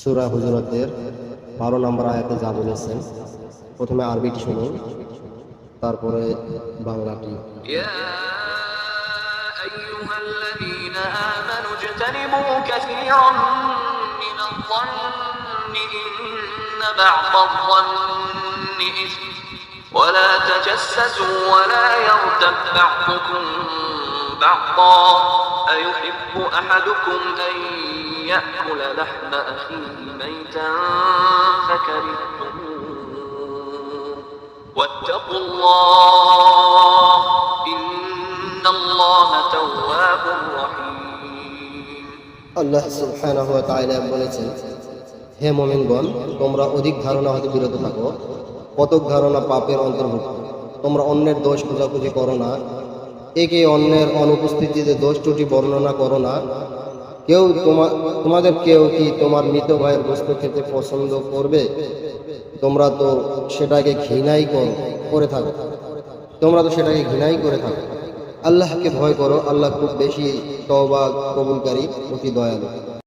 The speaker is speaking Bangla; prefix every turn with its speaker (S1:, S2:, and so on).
S1: সুরা হুজরতের বারো নম্বর আয়াতে যা বলেছেন প্রথমে আরবিটি শুনুন তারপরে বাংলাটি
S2: ولا تجسسوا ولا يغتب بعضكم بعضا أيحب أحدكم أن يأكل لحم أخيه ميتا فكرهتموه واتقوا الله إن الله تواب رحيم
S1: الله سبحانه وتعالى বলেছেন হে মোমিনগণ তোমরা অধিক ধারণা হতে বিরত থাকো কতক ধারণা পাপের অন্তর্ভুক্ত তোমরা অন্যের দোষ খোঁজাখুঁজি করো না একে অন্যের অনুপস্থিতিতে দোষ ত্রুটি বর্ণনা করো না কেউ তোমার তোমাদের কেউ কি তোমার মৃত ভাইয়ের বস্তু খেতে পছন্দ করবে তোমরা তো সেটাকে ঘৃণাই করে থাকো তোমরা তো সেটাকে ঘৃণাই করে থাকো আল্লাহকে ভয় করো আল্লাহ খুব বেশি তবা কবুলকারী অতি দয়ালু